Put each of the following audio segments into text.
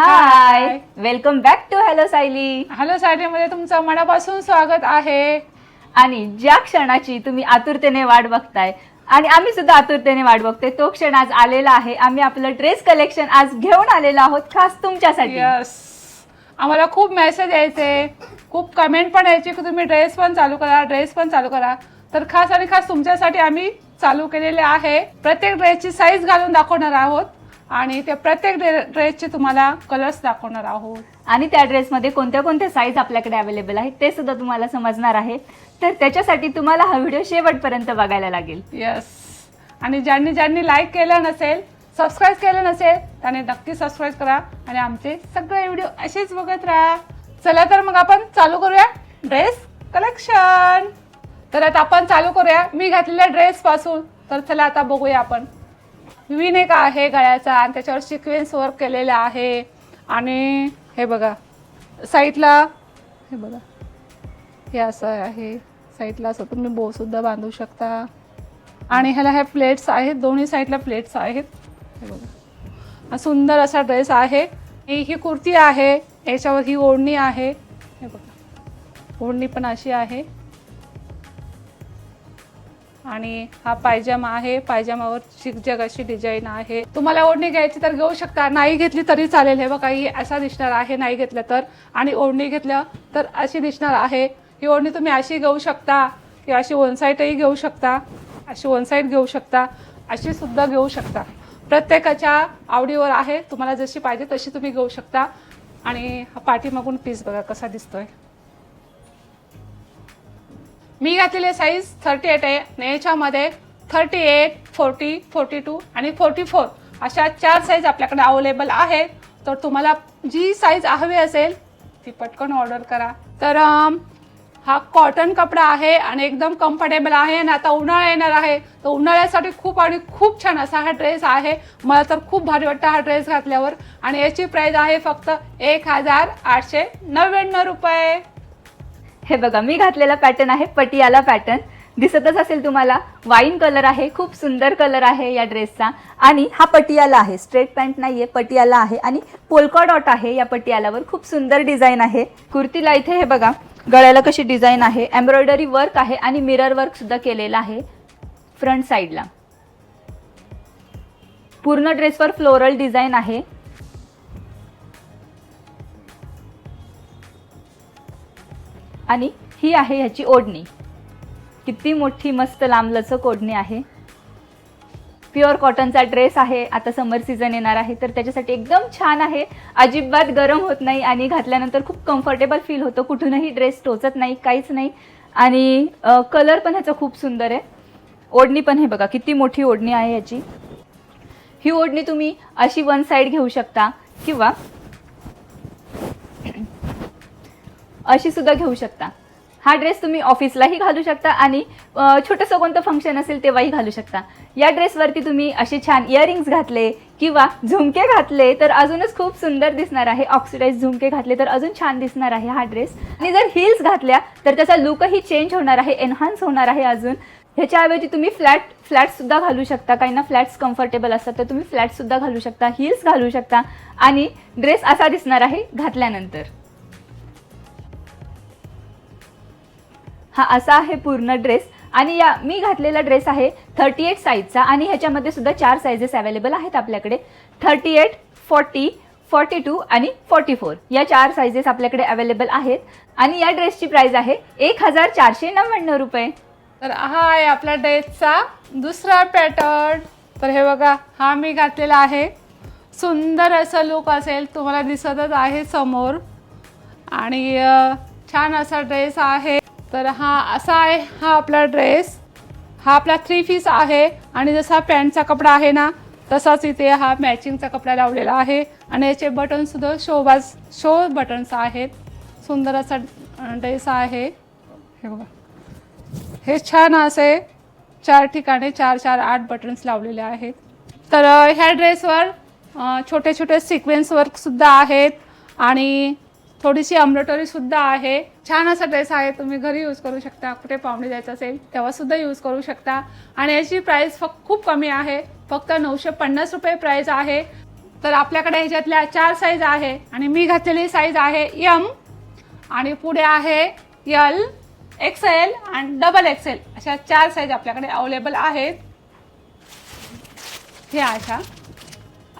Hi welcome back to hello Sayali hello सायलीमध्ये तुमचं मनापासून स्वागत आहे. आणि ज्या क्षणाची तुम्ही आतुरतेने वाट बघताय आणि आम्ही सुद्धा आतुरतेने वाट बघतोय तो क्षण आज आलेला आहे. आम्ही आपलं ड्रेस कलेक्शन आज घेऊन आलेलो आहोत खास तुमच्यासाठी. यस आम्हाला खूप मेसेज यायचे खूप कमेंट पण यायची की तुम्ही ड्रेस पण चालू करा ड्रेस पण चालू करा. तर खास आणि खास तुमच्यासाठी आम्ही चालू केलेले आहे. प्रत्येक ड्रेसची साईज घालून दाखवणार आहोत. आणि त्या प्रत्येक ड्रेसचे तुम्हाला कलर्स दाखवणार आहोत. आणि त्या ड्रेसमध्ये कोणत्या कोणत्या साईज आपल्याकडे अवेलेबल आहेत ते सुद्धा तुम्हाला समजणार आहे. तर त्याच्यासाठी तुम्हाला हा व्हिडिओ शेवटपर्यंत बघायला लागेल. येस आणि ज्यांनी ज्यांनी लाईक केलं नसेल सबस्क्राईब केलं नसेल त्याने नक्की सबस्क्राईब करा आणि आमचे सगळे व्हिडिओ असेच बघत राहा. चला तर मग आपण चालू करूया ड्रेस कलेक्शन तर आता आपण चालू करूया. मी घातलेल्या ड्रेस पासून. तर चला आता बघूया आपण. विनेक आहे गळ्याचा? आणि त्याच्यावर सिक्वेन्स वर्क केलेलं आहे. आणि हे बघा साईडला हे बघा हे असं आहे. साईडला असं तुम्ही बोसुद्धा बांधू शकता. आणि ह्याला ह्या प्लेट्स आहेत दोन्ही साईडला प्लेट्स आहेत. हे बघा. हा सुंदर असा ड्रेस आहे. ही ही कुर्ती आहे याच्यावर ही ओढणी आहे. हे बघा. ओढणी पण अशी आहे. आणि हा पायजामा आहे. पायजामावर शिकजग अशी डिझाईन आहे. तुम्हाला ओढणी घ्यायची तर घेऊ शकता. नाही घेतली तरी चालेल. हे बघा ही असा दिसणार आहे. नाही घेतलं तर. आणि ओढणी घेतलं तर अशी दिसणार आहे. ही ओढणी तुम्ही अशी घेऊ शकता. किंवा अशी वनसाईटही घेऊ शकता. अशी वनसाईट घेऊ शकता. अशी सुद्धा घेऊ शकता. प्रत्येकाच्या आवडीवर आहे. तुम्हाला जशी पाहिजे तशी तुम्ही घेऊ शकता. आणि हा पाठीमागून पीस बघा कसा दिसतोय. मी घातलेले साईज थर्टी एट आहे. आणि याच्यामध्ये thirty eight forty forty two आणि फोर्टी फोर अशा चार साईज आपल्याकडे अवेलेबल आहेत. तर तुम्हाला जी साईज हवी असेल ती पटकन ऑर्डर करा. तर हा कॉटन कपडा आहे आणि एकदम कम्फर्टेबल आहे आणि आता उन्हाळा येणार आहे. तर उन्हाळ्यासाठी खूप आणि खूप छान असा हा ड्रेस आहे. मला तर खूप भारी वाटतं हा ड्रेस घातल्यावर. आणि याची प्राईज आहे फक्त एक हजार आठशे नव्याण्णव रुपये. हे बघा मी घातलेला पॅटर्न आहे पटियाला पॅटर्न दिसतच असेल तुम्हाला वाईन कलर आहे खूप सुंदर कलर आहे या ड्रेसचा आणि हा पटियाला आहे स्ट्रेट पॅन्ट नाहीये पटियाला आहे. आणि पोलका डॉट आहे या पटियालावर खूप सुंदर डिझाईन आहे. कुर्तीला इथे हे बघा गळ्याला कशी डिझाईन आहे एम्ब्रॉयडरी वर्क आहे आणि मिरर वर्क सुद्धा केलेलं आहे फ्रंट साईडला पूर्ण ड्रेसवर फ्लोरल डिझाईन आहे. आणि ही आहे ह्याची ओढणी. किती मोठी मस्त लांबलचक ओढणी आहे. प्युअर कॉटनचा ड्रेस आहे. आता समर सीझन येणार आहे तर त्याच्यासाठी एकदम छान आहे. अजिबात गरम होत नाही आणि घातल्यानंतर खूप कम्फर्टेबल फील होतं. कुठूनही ड्रेस टोचत नाही काहीच नाही. आणि कलर पण ह्याचा खूप सुंदर आहे. ओढणी पण हे बघा किती मोठी ओढणी आहे याची ही ओढणी तुम्ही अशी वन साईड घेऊ शकता किंवा अशी सुद्धा घेऊ शकता. हा ड्रेस तुम्ही ऑफिसलाही घालू शकता आणि छोटंसं कोणतं फंक्शन असेल तेव्हाही घालू शकता. या ड्रेसवरती तुम्ही असे छान इयरिंग्स घातले किंवा झुमके घातले तर अजूनच खूप सुंदर दिसणार आहे. ऑक्सिडाईज झुमके घातले तर अजून छान दिसणार आहे हा ड्रेस आणि जर हिल्स घातल्या तर त्याचा लुकही चेंज होणार आहे एनहान्स होणार आहे अजून. ह्याच्याऐवजी तुम्ही फ्लॅट फ्लॅटसुद्धा घालू शकता. काहींना फ्लॅट्स कम्फर्टेबल असतात तर तुम्ही फ्लॅटसुद्धा घालू शकता हिल्स घालू शकता. आणि ड्रेस असा दिसणार आहे घातल्यानंतर. हा असा आहे पूर्ण ड्रेस. आणि या मी घातलेला ड्रेस आहे थर्टी एट साईजचा आणि ह्याच्यामध्ये सुद्धा चार साईजेस अवेलेबल आहेत आपल्याकडे. Thirty eight forty forty two आणि फॉर्टी फोर या चार साईजेस आपल्याकडे अवेलेबल आहेत. आणि या ड्रेसची प्राइस आहे एक हजार चारशे नव्याण्णव रुपये. तर हा आहे आपल्या ड्रेसचा दुसरा पॅटर्न तर हे बघा हा मी घातलेला आहे. सुंदर असं लुक असेल तुम्हाला दिसतच आहे समोर. आणि छान असा ड्रेस आहे. तर हा असा आहे हा आपला ड्रेस हा आपला थ्री पीस आहे आणि जसा पॅन्टचा कपडा आहे ना तसाच इथे हा मॅचिंगचा कपडा लावलेला आहे. आणि याचे बटनसुद्धा शोबाज शो बटन्स आहेत. सुंदर असा ड्रेस आहे. हे बघा. हे छान असे चार ठिकाणी चार चार आठ बटन्स लावलेले आहेत. तर ह्या ड्रेसवर छोटे छोटे सिक्वेन्स वर्कसुद्धा आहेत. आणि थोडीशी सुद्धा आहे. छान असा ड्रेस आहे. तुम्ही घरी यूज करू शकता. कुठे पाहुणे जायचं असेल तेव्हासुद्धा यूज करू शकता. आणि याची प्राईस फक्त खूप कमी आहे. फक्त नऊशे पन्नास रुपये प्राईस आहे. तर आपल्याकडे ह्याच्यातल्या चार साईज आहे. आणि मी घातलेली साईज आहे यम आणि पुढे आहे यल एक्सेल आणि डबल एक्सेल अशा चार साईज आपल्याकडे अवेलेबल आहेत. हे अशा.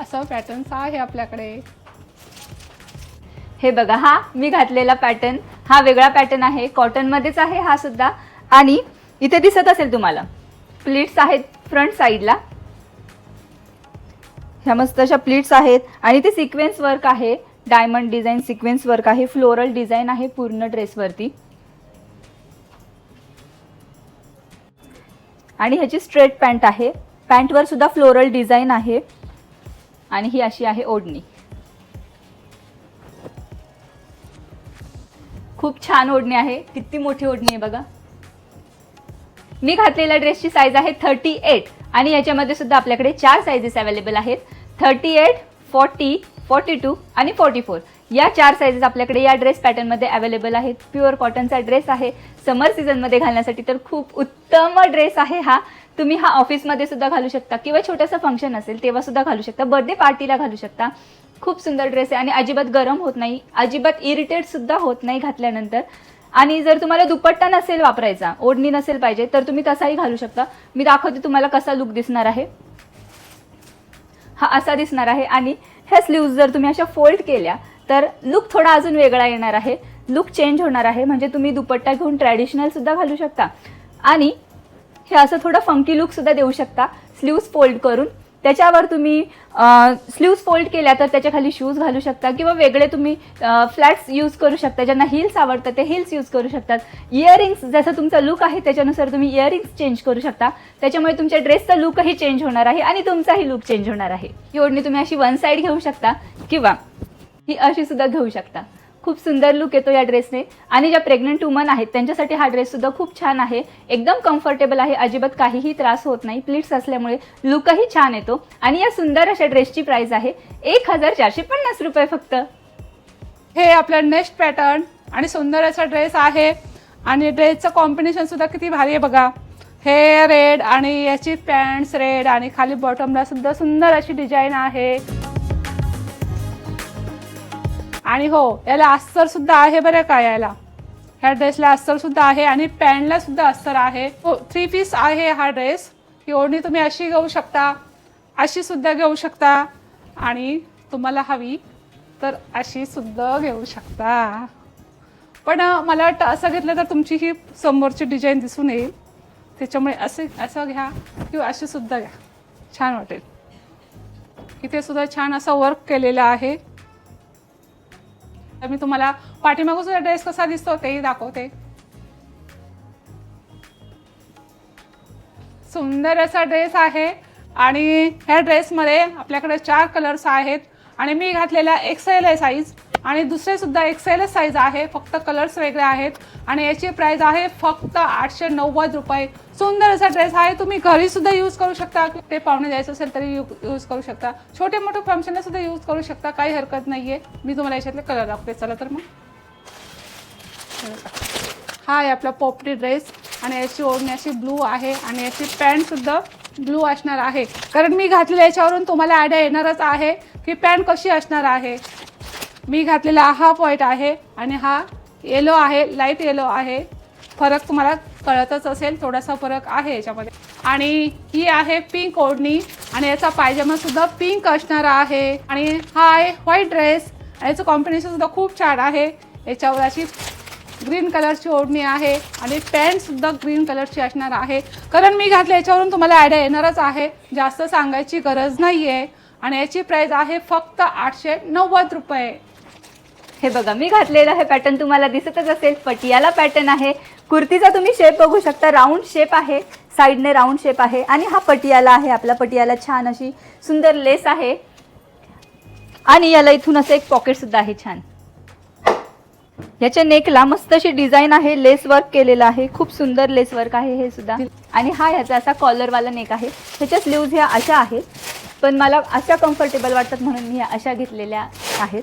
असं पॅटर्न्स आहे आपल्याकडे. हे बघा हा मी घातलेला पॅटर्न हा वेगळा पॅटर्न आहे कॉटनमध्येच आहे हा सुद्धा. आणि इथे दिसत असेल तुम्हाला प्लीट्स आहेत फ्रंट साईडला ह्या मस्त अशा प्लीट्स आहेत. आणि ते सिक्वेन्स वर्क आहे डायमंड डिझाईन सिक्वेन्स वर्क आहे फ्लोरल डिझाईन आहे पूर्ण ड्रेसवरती आणि ह्याची स्ट्रेट पॅन्ट आहे. पॅन्टवर सुद्धा फ्लोरल डिझाईन आहे. आणि ही अशी आहे ओढणी. खूप छान ओढणी आहे. किती मोठी ओढणी आहे बघा. मी घातलेल्या ड्रेसची साईज आहे थर्टी एट आणि याच्यामध्ये सुद्धा आपल्याकडे चार साईजेस अवेलेबल आहेत. Thirty eight forty forty two आणि फॉर्टी फोर या चार साईजेस आपल्याकडे या ड्रेस पॅटर्नमध्ये अवेलेबल आहेत. प्युअर कॉटनचा ड्रेस आहे. समर सीझनमध्ये घालण्यासाठी तर खूप उत्तम ड्रेस आहे हा. तुम्ही हा ऑफिसमध्ये सुद्धा घालू शकता किंवा छोटंसं फंक्शन असेल तेव्हा सुद्धा घालू शकता. बर्थडे पार्टीला घालू शकता. खूप सुंदर ड्रेस आहे आणि अजिबात गरम होत नाही अजिबात इरिटेट सुद्धा होत नाही घातल्यानंतर. आणि जर तुम्हाला दुपट्टा नसेल वापरायचा ओढणी नसेल पाहिजे तर तुम्ही तसाही घालू शकता. मी दाखवते तुम्हाला कसा लुक दिसणार आहे. हा असा दिसणार आहे आणि ह्या स्लीव्ज जर तुम्ही अशा फोल्ड केल्या तर लुक थोडा अजून वेगळा येणार आहे. लुक चेंज होणार आहे म्हणजे तुम्ही दुपट्टा घेऊन ट्रॅडिशनल सुद्धा घालू शकता. आणि हे असं थोडं फंकी लुक सुद्धा देऊ शकता स्लीव्ज फोल्ड करून. त्याच्यावर तुम्ही स्लीव्स फोल्ड केल्या तर त्याच्याखाली शूज घालू शकता किंवा वेगळे तुम्ही फ्लॅट्स यूज करू शकता. ज्यांना हिल्स आवडतात ते हिल्स यूज करू शकतात. इयरिंग्स जसं तुमचा लुक आहे त्याच्यानुसार तुम्ही इयरिंग्स चेंज करू शकता. त्याच्यामुळे तुमच्या ड्रेसचा लुकही चेंज होणार आहे आणि तुमचाही लुक चेंज होणार आहे. ही ओढणी तुम्ही अशी वन साईड घेऊ शकता किंवा ही अशी सुद्धा घेऊ शकता. खूप सुंदर लुक येतो या ड्रेसने आणि ज्या प्रेग्नंट वुमन आहेत त्यांच्यासाठी हा ड्रेस सुद्धा खूप छान आहे. एकदम कम्फर्टेबल आहे. अजिबात काहीही त्रास होत नाही. प्लीट्स असल्यामुळे लुकही छान येतो. आणि या सुंदर अशा ड्रेसची प्राइस आहे एक हजार चारशे पन्नास रुपये फक्त. हे आपलं नेक्स्ट पॅटर्न आणि सुंदर असा ड्रेस आहे. आणि ड्रेसचं कॉम्बिनेशन सुद्धा किती भारी आहे बघा. हे रेड आणि याची पॅन्ट्स रेड आणि खाली बॉटमला सुद्धा सुंदर अशी डिझाईन आहे. आणि हो याला अस्तर सुद्धा आहे बरं का याला. ह्या ड्रेसला अस्तर सुद्धा आहे आणि पॅन्टला सुद्धा अस्तर आहे. हो थ्री पीस आहे हा ड्रेस ही ओढणी तुम्ही अशी घेऊ शकता अशी सुद्धा घेऊ शकता. आणि तुम्हाला हवी तर अशी सुद्धा घेऊ शकता. पण मला वाटतं असं घेतलं तर तुमची ही समोरची डिझाईन दिसून येईल. त्याच्यामुळे असे असं घ्या किंवा अशी सुद्धा घ्या. छान वाटेल. इथे सुद्धा छान असं वर्क केलेलं आहे. तर मी तुम्हाला पाठीमागून सुद्धा ड्रेस कसा दिसतो तेही दाखवते. सुंदर असा ड्रेस आहे आणि ह्या ड्रेसमध्ये आपल्याकडे चार कलर्स आहेत आणि मी घातलेला एक्सेल आहे साईज आणि दुसरे सुद्धा एक्सेल साईज आहे फक्त कलर्स वेगळे आहेत. आणि याची प्राइस आहे फक्त आठशे नव्वद रुपये. सुंदर असा ड्रेस आहे. तुम्ही घरी सुद्धा यूज करू शकता. ते पाहुणे द्यायचं असेल तरी यूज करू शकता. छोटे मोठे फंक्शनला सुद्धा यूज करू शकता. काही हरकत नाही आहे मी तुम्हाला याच्यातले कलर दाखवते. चला तर मग. हा आहे आपला पोपटी ड्रेस आणि याची ओढणी अशी ब्लू आहे. आणि याची पॅन्ट सुद्धा ब्लू असणार आहे. कारण मी घातलेल्या याच्यावरून तुम्हाला आयडिया येणारच आहे की पॅन्ट कशी असणार आहे. मी घातलेला हा पॉईंट आहे आणि हा येलो आहे लाइट येलो आहे. फरक तुम्हाला कळतच असेल थोडासा फरक आहे याच्यामध्ये. आणि ही आहे पिंक ओढणी आणि याचा पायजमा सुद्धा पिंक असणार आहे. आणि हा आहे व्हाईट ड्रेस आणि याचं कॉम्बिनेशन सुद्धा खूप छान आहे. याच्यावर अशी ग्रीन कलरची ओढणी आहे आणि पॅन्ट सुद्धा ग्रीन कलरची असणार आहे. कारण मी घातले याच्यावरून तुम्हाला आयडिया येणारच आहे. जास्त सांगायची गरज नाही आहे आणि याची प्राईज आहे फक्त आठशे नव्वद रुपये. हे बघा मी घातलेलं हे पॅटर्न तुम्हाला दिसतच असेल पटियाला पॅटर्न आहे. कुर्तीचा तुम्ही शेप बघू शकता राऊंड शेप आहे साईडने राऊंड शेप आहे आणि हा पटियाला आहे आपला पटियाला छान अशी सुंदर लेस आहे. आणि याला इथून असं एक पॉकेट सुद्धा आहे छान. याच्या नेकला मस्त अशी डिझाईन आहे लेस वर्क केलेलं आहे खूप सुंदर लेस वर्क आहे हे सुद्धा. आणि हा ह्याचा असा कॉलरवाला नेक आहे. ह्याच्या स्लीव्ज ह्या अशा आहेत पण मला अशा कम्फर्टेबल वाटतात म्हणून मी अशा घेतलेल्या आहेत.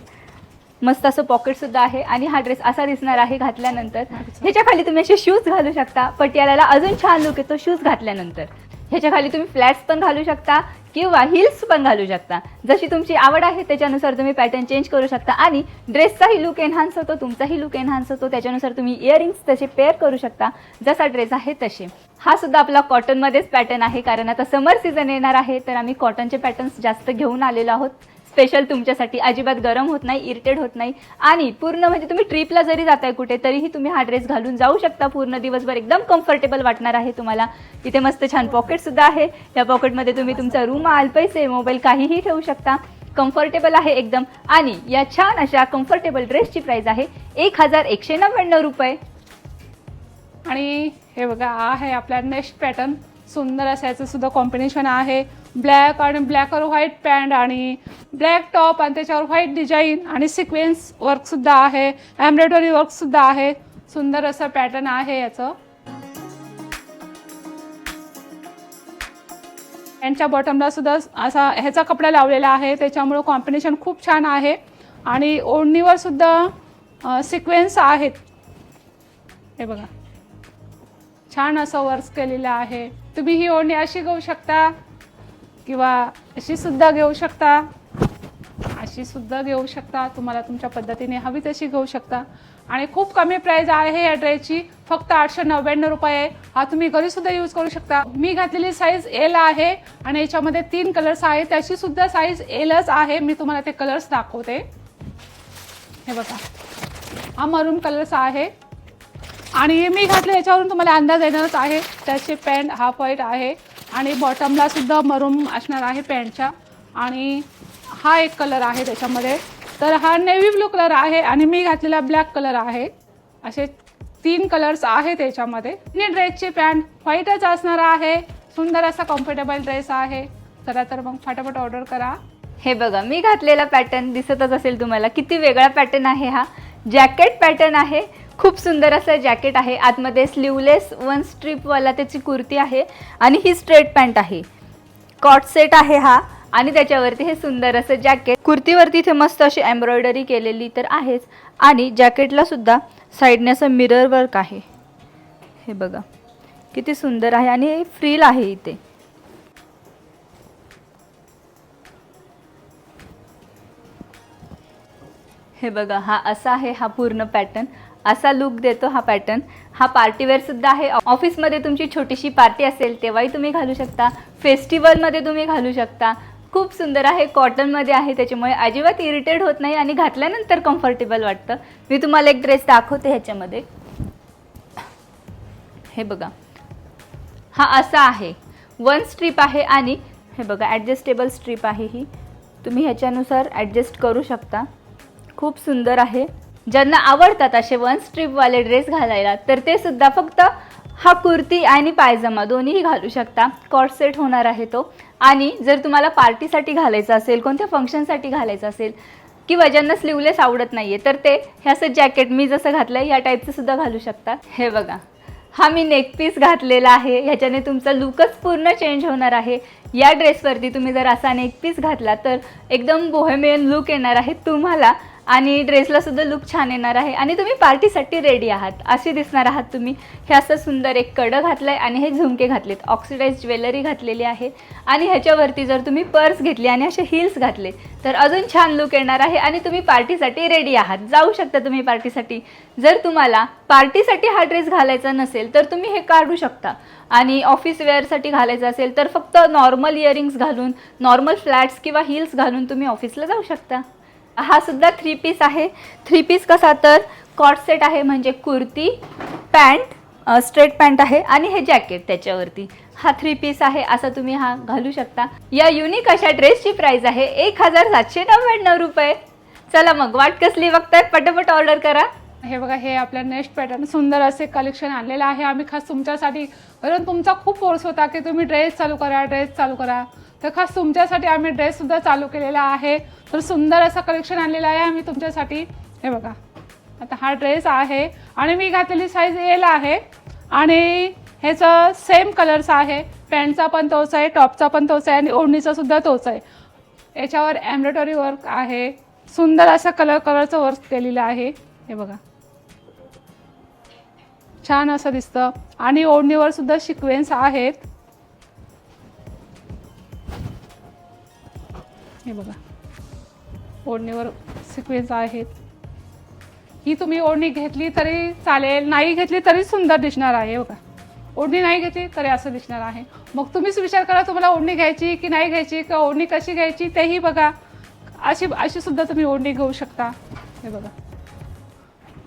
मस्त असं पॉकेट सुद्धा आहे. आणि हा ड्रेस असा दिसणार आहे घातल्यानंतर. ह्याच्या खाली तुम्ही असे शूज घालू शकता. पटियाला अजून छान लुक येतो शूज घातल्यानंतर. ह्याच्या खाली तुम्ही फ्लॅट्स पण घालू शकता किंवा हिल्स पण घालू शकता. जशी तुमची आवड आहे त्याच्यानुसार तुम्ही पॅटर्न चेंज करू शकता. आणि ड्रेसचाही लुक एन्हान्स होतो तुमचाही लुक एन्हान्स होतो. त्याच्यानुसार तुम्ही इयरिंग्स तसे पेअर करू शकता. जसा ड्रेस आहे तसे. हा सुद्धा आपला कॉटनमध्येच पॅटर्न आहे. कारण आता समर सीझन येणार आहे. तर आम्ही कॉटनचे पॅटर्न्स जास्त घेऊन आलेलो आहोत. स्पेशल तुमच्यासाठी अजिबात गरम होत नाही इरिटेड होत नाही. आणि पूर्ण म्हणजे तुम्ही ट्रिपला जरी जाताय कुठे तरीही तुम्ही हा ड्रेस घालून जाऊ शकता. पूर्ण दिवसभर एकदम कम्फर्टेबल वाटणार आहे तुम्हाला. इथे मस्त छान पॉकेटसुद्धा आहे. या पॉकेटमध्ये तुम्ही तुमचा रुमाल पैसे मोबाईल काहीही ठेवू शकता. कम्फर्टेबल आहे एकदम. आणि या छान अशा कम्फर्टेबल ड्रेसची प्राइस आहे एक हजार एकशे नव्याण्णव रुपये. आणि हे बघा आहे आपला नेक्स्ट पॅटर्न सुंदर असं याचं सुद्धा कॉम्बिनेशन आहे. ब्लॅक आणि ब्लॅकवर व्हाईट पॅन्ट आणि ब्लॅक टॉप आणि त्याच्यावर व्हाईट डिझाईन आणि सिक्वेन्स वर्कसुद्धा आहे. एम्ब्रॉयडरी वर्कसुद्धा आहे. सुंदर असं पॅटर्न आहे याचं. यांच्या बॉटमला सुद्धा असा ह्याचा कपडा लावलेला आहे. त्याच्यामुळं कॉम्बिनेशन खूप छान आहे. आणि ओढणीवर सुद्धा सिक्वेन्स आहेत. हे बघा. छान असं वर्क केलेलं आहे. तुम्ही ही ओढणी अशी घेऊ शकता. किंवा अशी सुद्धा घेऊ शकता. अशी सुद्धा घेऊ शकता. तुम्हाला तुमच्या पद्धतीने हवी तशी घेऊ शकता. आणि खूप कमी प्राईज आहे या ड्रेसची फक्त आठशे नव्याण्णव रुपये हा तुम्ही घरीसुद्धा यूज करू शकता. मी घातलेली साईज एल आहे आणि याच्यामध्ये तीन कलर्स आहेत. त्याची सुद्धा साईज एलच आहे. मी तुम्हाला ते कलर्स दाखवते. हे बघा. हा मरून कलर्स आहे. आणि मी घातले याच्यावरून तुम्हाला अंदाज येणारच आहे. त्याचे पॅन्ट हाफ व्हाईट आहे. आणि बॉटमला सुद्धा मरून असणार आहे पॅन्टच्या आणि हा एक कलर आहे त्याच्यामध्ये. तर हा नेव्ही ब्लू कलर आहे आणि मी घातलेला ब्लॅक कलर आहे. असे तीन कलर्स आहेत त्याच्यामध्ये. तिन्ही ड्रेसची पॅन्ट व्हाईटच असणार आहे. सुंदर असा कम्फर्टेबल ड्रेस आहे. चला तर मग फटाफट ऑर्डर करा. हे बघा मी घातलेला पॅटर्न दिसतच असेल तुम्हाला. किती वेगळा पॅटर्न आहे हा. जॅकेट पॅटर्न आहे. खूप सुंदर असं जॅकेट आहे. आतमध्ये स्लीवलेस वन स्ट्रीपवाला त्याची कुर्ती आहे आणि ही स्ट्रेट पॅन्ट आहे. कॉट सेट आहे हा आणि त्याच्यावरती हे सुंदर असं जॅकेट. कुर्तीवरती इथे मस्त अशी एम्ब्रॉयडरी केलेली तर आहेच आणि जॅकेटला सुद्धा साईडने असं मिरर वर्क आहे. हे बघा किती सुंदर आहे आणि फ्रील आहे इथे. हे बघा हा असा आहे हा पूर्ण पॅटर्न असा लुक देतो हा पॅटर्न हा पार्टीवेअरसुद्धा आहे. ऑफिसमध्ये तुमची छोटीशी पार्टी असेल तेव्हाही तुम्ही घालू शकता. फेस्टिवलमध्ये तुम्ही घालू शकता. खूप सुंदर आहे. कॉटनमध्ये आहे. त्याच्यामुळे अजिबात इरिटेड होत नाही आणि घातल्यानंतर कम्फर्टेबल वाटतं. मी तुम्हाला एक ड्रेस दाखवते ह्याच्यामध्ये. हे बघा. हा असा आहे. वन स्ट्रीप आहे आणि हे बघा ॲडजस्टेबल स्ट्रीप आहे ही. तुम्ही ह्याच्यानुसार ॲडजस्ट करू शकता. खूप सुंदर आहे. ज्यांना आवडतात असे वन स्ट्रीपवाले ड्रेस घालायला तर ते सुद्धा फक्त हा कुर्ती आणि पायजमा दोन्हीही घालू शकता. कॉट सेट होणार आहे तो. आणि जर तुम्हाला पार्टीसाठी घालायचं असेल कोणत्या फंक्शनसाठी घालायचं असेल किंवा ज्यांना स्लीवलेस आवडत नाही आहे तर ते हे असं जॅकेट मी जसं घातलं आहे या टाईपचं सुद्धा घालू शकतात हे बघा. हा मी नेक पीस घातलेला आहे. ह्याच्याने तुमचा लुकच पूर्ण चेंज होणार आहे. या ड्रेसवरती तुम्ही जर असा नेक पीस घातला तर एकदम बोहेमियन लुक येणार आहे. तुम्हाला आणि ड्रेसला सुद्धा लुक छान येणार आहे. आणि तुम्ही पार्टीसाठी रेडी आहात. असे दिसणार आहात तुम्ही. हे असं सुंदर एक कडं घातलं आहे आणि हे झुमके घातलेत. ऑक्सिडाईज ज्वेलरी घातलेली आहे. आणि ह्याच्यावरती जर तुम्ही पर्स घेतली आणि असे हिल्स घातले तर अजून छान लुक येणार आहे आणि तुम्ही पार्टीसाठी रेडी आहात. जाऊ शकता तुम्ही पार्टीसाठी. जर तुम्हाला पार्टीसाठी हा ड्रेस घालायचा नसेल तर तुम्ही हे काढू शकता. आणि ऑफिस वेअरसाठी घालायचं असेल तर फक्त नॉर्मल इयरिंग्स घालून नॉर्मल फ्लॅट्स किंवा हिल्स घालून तुम्ही ऑफिसला जाऊ शकता. हा सुद्धा थ्री पीस आहे. थ्री पीस कसा तर कॉट सेट आहे म्हणजे कुर्ती पॅन्ट स्ट्रेट पॅन्ट आहे आणि हे जॅकेट त्याच्यावरती. हा थ्री पीस आहे असा तुम्ही हा घालू शकता. या युनिक अशा ड्रेसची प्राइस आहे एक हजार सातशे नव्याण्णव रुपये. चला मग वाट कसली बघताय? पटापट ऑर्डर करा. हे बघा हे आपल्या नेक्स्ट पॅटर्न सुंदर असे कलेक्शन आणलेलं आहे. आम्ही खास तुमच्यासाठी कारण तुमचा खूप फोर्स होता की तुम्ही ड्रेस चालू करा ड्रेस चालू करा. तर खास तुमच्यासाठी आम्ही ड्रेससुद्धा चालू केलेला आहे. तर सुंदर असं कलेक्शन आणलेलं आहे आम्ही तुमच्यासाठी. हे बघा. आता हा ड्रेस आहे आणि मी घातलेली साईज एल आहे. आणि ह्याचं सेम कलर्स आहे. पॅन्टचा पण तोच आहे टॉपचा पण तोच आहे आणि ओढणीचा सुद्धा तोच आहे. याच्यावर एम्ब्रॉयडरी वर्क आहे. सुंदर असं कलर कलरचं वर्क केलेलं आहे. हे बघा. छान असं दिसतं. आणि ओढणीवर सुद्धा सिक्वेन्स आहेत. हे बघा. ओढणीवर सिक्वेन्स आहेत. ही तुम्ही ओढणी घेतली तरी चालेल नाही घेतली तरी सुंदर दिसणार आहे बघा. ओढणी नाही घेतली तरी असं दिसणार आहे. मग तुम्हीच विचार करा तुम्हाला ओढणी घ्यायची की नाही घ्यायची का ओढणी कशी घ्यायची तेही बघा. अशी अशी सुद्धा तुम्ही ओढणी घेऊ शकता. हे बघा.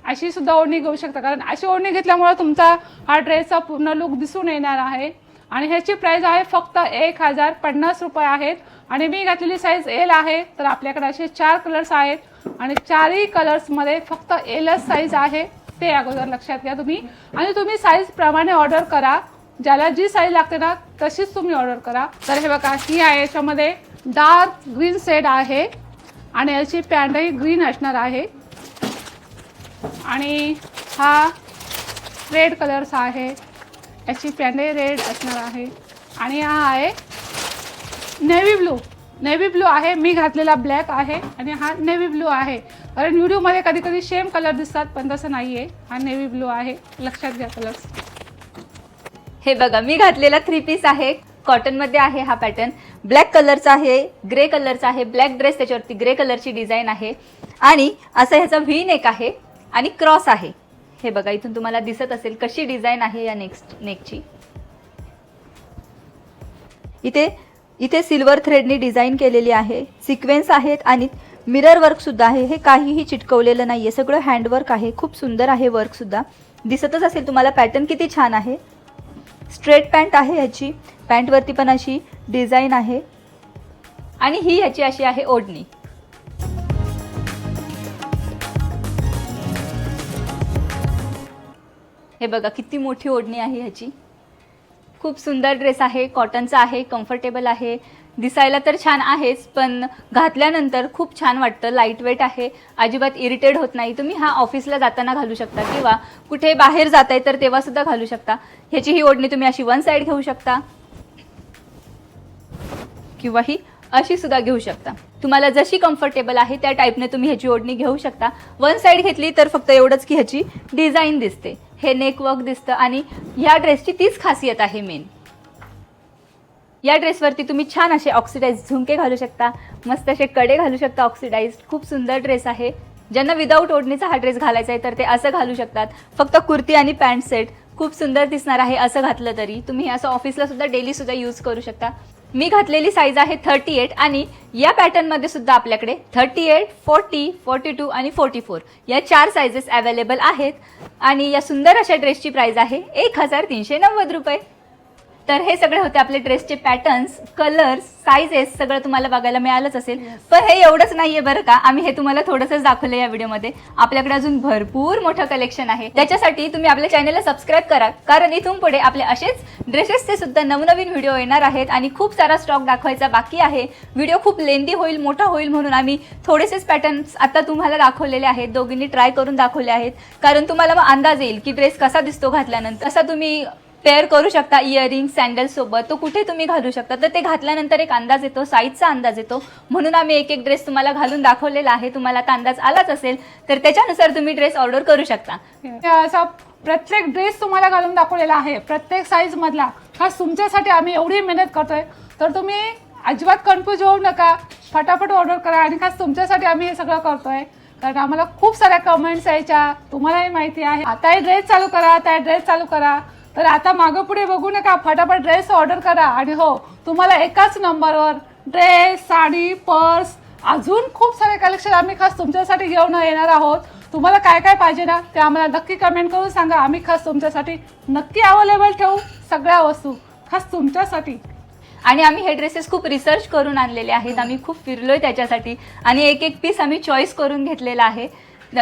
अशी सुद्धा ओढणी घेऊ शकता. कारण अशी ओढणी घेतल्यामुळे तुमचा हा ड्रेसचा पूर्ण लुक दिसून येणार आहे. आणि ह्याची प्राईस आहे फक्त एक हजार पन्नास रुपये आहेत. आणि मी घातलेली साईज एल आहे तर आपल्याकडे असे चार कलर्स आहेत. आणि चारही कलर्समध्ये फक्त एलच साईज आहे ते अगोदर लक्षात घ्या तुम्ही. आणि तुम्ही साईज प्रमाणे ऑर्डर करा. ज्याला जी साईज लागते ना तशीच तुम्ही ऑर्डर करा. तर हे बघा ही आहे याच्यामध्ये डार्क ग्रीन सेड आहे. आणि याची पॅन्टही ग्रीन असणार आहे. आणि हा रेड कलर्स आहे. याची पॅने रेड असणार आहे. आणि हा आहे नेव्ही ब्लू. नेव्ही ब्लू आहे मी घातलेला ब्लॅक आहे आणि हा नेव्ही ब्लू आहे. कारण व्हिडिओमध्ये कधी कधी सेम कलर दिसतात पण तसं नाही आहे हा नेव्ही ब्लू आहे. लक्षात घ्या कलर्स. हे बघा मी घातलेला थ्री पीस आहे. कॉटनमध्ये आहे हा पॅटर्न ब्लॅक कलरचा आहे ग्रे कलरचा आहे. ब्लॅक ड्रेस त्याच्यावरती ग्रे कलरची डिझाईन आहे. आणि असं ह्याचा व्ही नेक आहे आणि क्रॉस आहे. हे बघा इथून तुम्हाला दिसत असेल कशी डिझाईन आहे या नेक्स्ट नेकची इथे इथे सिल्वर थ्रेडनी डिझाईन केलेली आहे. सिक्वेन्स आहेत आणि मिरर वर्कसुद्धा आहे. हे काहीही चिटकवलेलं नाही आहे सगळं हँडवर्क आहे. खूप सुंदर आहे वर्कसुद्धा दिसतच असेल तुम्हाला पॅटर्न किती छान आहे. स्ट्रेट पॅन्ट आहे ह्याची. पॅन्टवरती पण अशी डिझाईन आहे. आणि ही ह्याची अशी आहे ओढणी. हे बघा किती मोठी ओढणी आहे ह्याची. खूप सुंदर ड्रेस आहे कॉटनचा आहे कम्फर्टेबल आहे. दिसायला तर छान आहेच पण घातल्यानंतर खूप छान वाटतं लाइट वेट आहे. अजिबात इरिटेड होत नाही. तुम्ही हा ऑफिसला जाताना घालू शकता किंवा कुठे बाहेर जाताय तर तेव्हा सुद्धा घालू शकता. ह्याची ही ओढणी तुम्ही अशी वन साईड घेऊ शकता किंवा ही अशी सुद्धा घेऊ शकता. तुम्हाला जशी कम्फर्टेबल आहे त्या टाईपने तुम्ही ह्याची ओढणी घेऊ शकता. वन साईड घेतली तर फक्त एवढंच की ह्याची डिझाईन दिसते. हे नेकवर्क दिसतं आणि ह्या ड्रेसची तीच खासियत आहे मेन या ड्रेसवरती तुम्ही छान असे ऑक्सिडाईज झुमके घालू शकता. मस्त असे कडे घालू शकता ऑक्सिडाईज खूप सुंदर ड्रेस आहे. ज्यांना विदाऊट ओढणीचा हा ड्रेस घालायचा आहे तर ते असं घालू शकतात. फक्त कुर्ती आणि पॅन्ट सेट खूप सुंदर दिसणार आहे असं घातलं तरी. तुम्ही असं ऑफिसला सुद्धा डेली सुद्धा यूज करू शकता. मी घातलेली साईज आहे थर्टी एट आणि या पॅटर्नमध्ये सुद्धा आपल्याकडे thirty eight forty forty two आणि फोर्टी फोर या चार सायझेस अवेलेबल आहेत. आणि या सुंदर अशा ड्रेसची प्राईज आहे एक हजार तीनशे नव्वद रुपये. तर हे सगळे होते आपले ड्रेसचे पॅटर्न्स कलर्स साईजेस सगळं तुम्हाला बघायला मिळालंच असेल. पण हे एवढंच नाहीये बरं का. आम्ही हे तुम्हाला थोडंसंच दाखवलं या व्हिडिओमध्ये. आपल्याकडे अजून भरपूर मोठं कलेक्शन आहे. त्याच्यासाठी तुम्ही आपल्या चॅनलला सबस्क्राईब करा. कारण इथून पुढे आपले असेच ड्रेसेसचे सुद्धा नवनवीन व्हिडिओ येणार आहेत आणि खूप सारा स्टॉक दाखवायचा बाकी आहे. व्हिडिओ खूप लेंदी होईल मोठा होईल म्हणून आम्ही थोडेसेच पॅटर्न्स आता तुम्हाला दाखवलेले आहेत. दोघींनी ट्राय करून दाखवले आहेत. कारण तुम्हाला मग अंदाज येईल की ड्रेस कसा दिसतो घातल्यानंतर. कसा तुम्ही पेअर करू शकता इयरिंग सँडल सोबत. तो कुठे तुम्ही घालू शकता? तर ते घातल्यानंतर एक अंदाज येतो साईजचा अंदाज येतो. म्हणून आम्ही एक एक ड्रेस तुम्हाला घालून दाखवलेला आहे. तुम्हाला आता अंदाज आलाच असेल तर त्याच्यानुसार तुम्ही ड्रेस ऑर्डर करू शकता. असा प्रत्येक ड्रेस तुम्हाला घालून दाखवलेला आहे. प्रत्येक साईज मधला. खास तुमच्यासाठी आम्ही एवढी मेहनत करतोय. तर तुम्ही अजिबात कन्फ्यूज होऊ नका. फटाफट ऑर्डर करा आणि खास तुमच्यासाठी आम्ही हे सगळं करतोय. कारण आम्हाला खूप साऱ्या कमेंट्स यायच्या. तुम्हालाही माहिती आहे. आता हे ड्रेस चालू करा त्या ड्रेस चालू करा. तर आता मागं पुढे बघू नका फटाफट ड्रेस ऑर्डर करा. आणि हो तुम्हाला एकाच नंबरवर ड्रेस साडी पर्स अजून खूप सारे कलेक्शन आम्ही खास तुमच्यासाठी घेऊन येणार आहोत. तुम्हाला काय काय पाहिजे ना ते आम्हाला नक्की कमेंट करून सांगा. आम्ही खास तुमच्यासाठी नक्की अवेलेबल ठेवू सगळ्या वस्तू खास तुमच्यासाठी. आणि आम्ही हे ड्रेसेस खूप रिसर्च करून आणलेले आहेत. आम्ही खूप फिरलोय त्याच्यासाठी. आणि एक एक पीस आम्ही चॉईस करून घेतलेला आहे.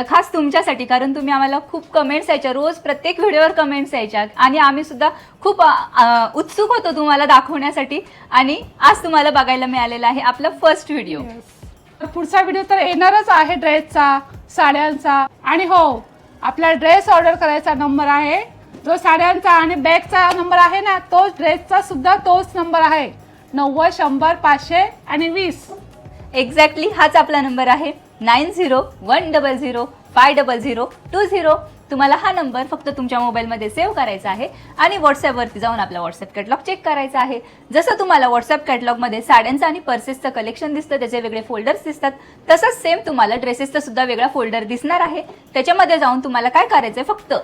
खास तुमच्यासाठी कारण तुम्ही आम्हाला खूप कमेंट्स यायच्या रोज प्रत्येक व्हिडिओवर कमेंट्स यायच्या आणि आम्ही सुद्धा खूप उत्सुक होतो तुम्हाला दाखवण्यासाठी. आणि आज तुम्हाला बघायला मिळालेला आहे आपला फर्स्ट व्हिडिओ तर पुढचा व्हिडिओ तर येणारच आहे ड्रेसचा साड्यांचा. आणि हो आपला ड्रेस ऑर्डर करायचा नंबर आहे. जो साड्यांचा आणि बॅगचा नंबर आहे ना तोच ड्रेसचा सुद्धा तोच नंबर आहे. नव्वद शंभर पाचशे आणि वीस. एक्झॅक्टली हाच आपला नंबर आहे. Nine zero one double zero five double zero two zero तुम्हाला हा नंबर फक्त तुमच्या मोबाईलमध्ये सेव्ह करायचा आहे आणि व्हॉट्सॲपवरती जाऊन आपला व्हॉट्सअप कॅटलॉग चेक करायचा आहे जसं तुम्हाला व्हॉट्सअप कॅटलॉगमध्ये साड्यांचं आणि पर्सेसचं कलेक्शन दिसतं त्याचे वेगळे फोल्डर्स दिसतात तसंच सेम तुम्हाला ड्रेसेसचा सुद्धा वेगळा फोल्डर दिसणार आहे त्याच्यामध्ये जाऊन तुम्हाला काय करायचंय फक्त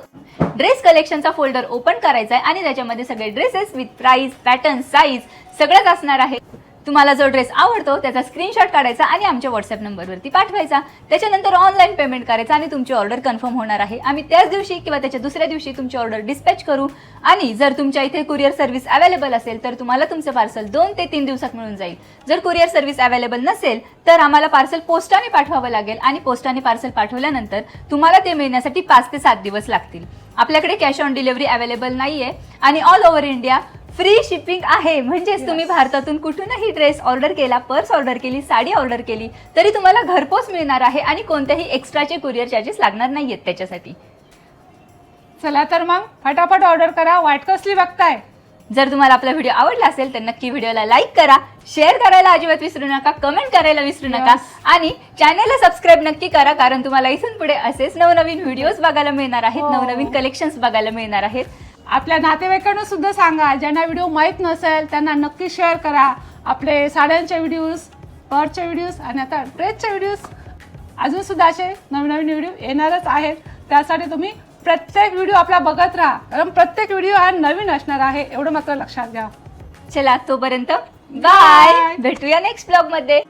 ड्रेस कलेक्शनचा फोल्डर ओपन करायचा आहे आणि त्याच्यामध्ये सगळे dresses with price pattern size सगळंच असणार आहे तुम्हाला जो ड्रेस आवडतो त्याचा स्क्रीनशॉट काढायचा आणि आमच्या व्हॉट्सअप नंबरवरती पाठवायचा. त्याच्यानंतर ऑनलाईन पेमेंट करायचा आणि तुमची ऑर्डर कन्फर्म होणार आहे. आम्ही त्याच दिवशी किंवा त्याच्या दुसऱ्या दिवशी तुमची ऑर्डर डिस्पॅच करू. आणि जर तुमच्या इथे कुरिअर सर्व्हिस अवेलेबल असेल तर तुम्हाला तुमचं पार्सल दोन ते तीन दिवसात मिळून जाईल. जर कुरिअर सर्व्हिस अवेलेबल नसेल तर आम्हाला पार्सल पोस्टाने पाठवावं लागेल आणि पोस्टाने पार्सल पाठवल्यानंतर तुम्हाला ते मिळण्यासाठी पाच ते सात दिवस लागतील. आपल्याकडे कॅश ऑन डिलिव्हरी अवेलेबल नाहीये आणि all over India free shipping आहे. म्हणजेच तुम्ही भारतातून कुठूनही ड्रेस ऑर्डर केला पर्स ऑर्डर केली साडी ऑर्डर केली तरी तुम्हाला घरपोच मिळणार आहे आणि कोणत्याही एक्स्ट्राचे कुरिअर चार्जेस लागणार नाहीयेत त्याच्यासाठी. चला तर मग फटाफट ऑर्डर करा. वाईट कसली बघताय? जर तुम्हाला आपला व्हिडिओ आवडला असेल तर नक्की व्हिडिओला लाईक करा. शेअर करायला अजिबात विसरू नका. कमेंट करायला विसरू नका. आणि चॅनलला सबस्क्राईब नक्की करा कारण तुम्हाला इथून पुढे असेच नवनवीन व्हिडिओज बघायला मिळणार आहेत. हो. नवनवीन कलेक्शन्स बघायला मिळणार आहेत. आपल्या नातेवाईकांना सुद्धा सांगा. ज्यांना व्हिडिओ माहीत नसेल त्यांना नक्की शेअर करा. आपले साड्यांचे व्हिडिओज पर्सचे व्हिडिओज आणि आता ड्रेसचे व्हिडिओज अजून सुद्धा असे नवीन नवीन व्हिडिओ येणारच आहेत. त्यासाठी तुम्ही प्रत्येक व्हिडिओ आपला बघत राहा. कारण प्रत्येक व्हिडिओ हा नवीन असणार आहे. एवढं मात्र लक्षात घ्या. चला तोपर्यंत बाय. भेटूया नेक्स्ट ब्लॉगमध्ये.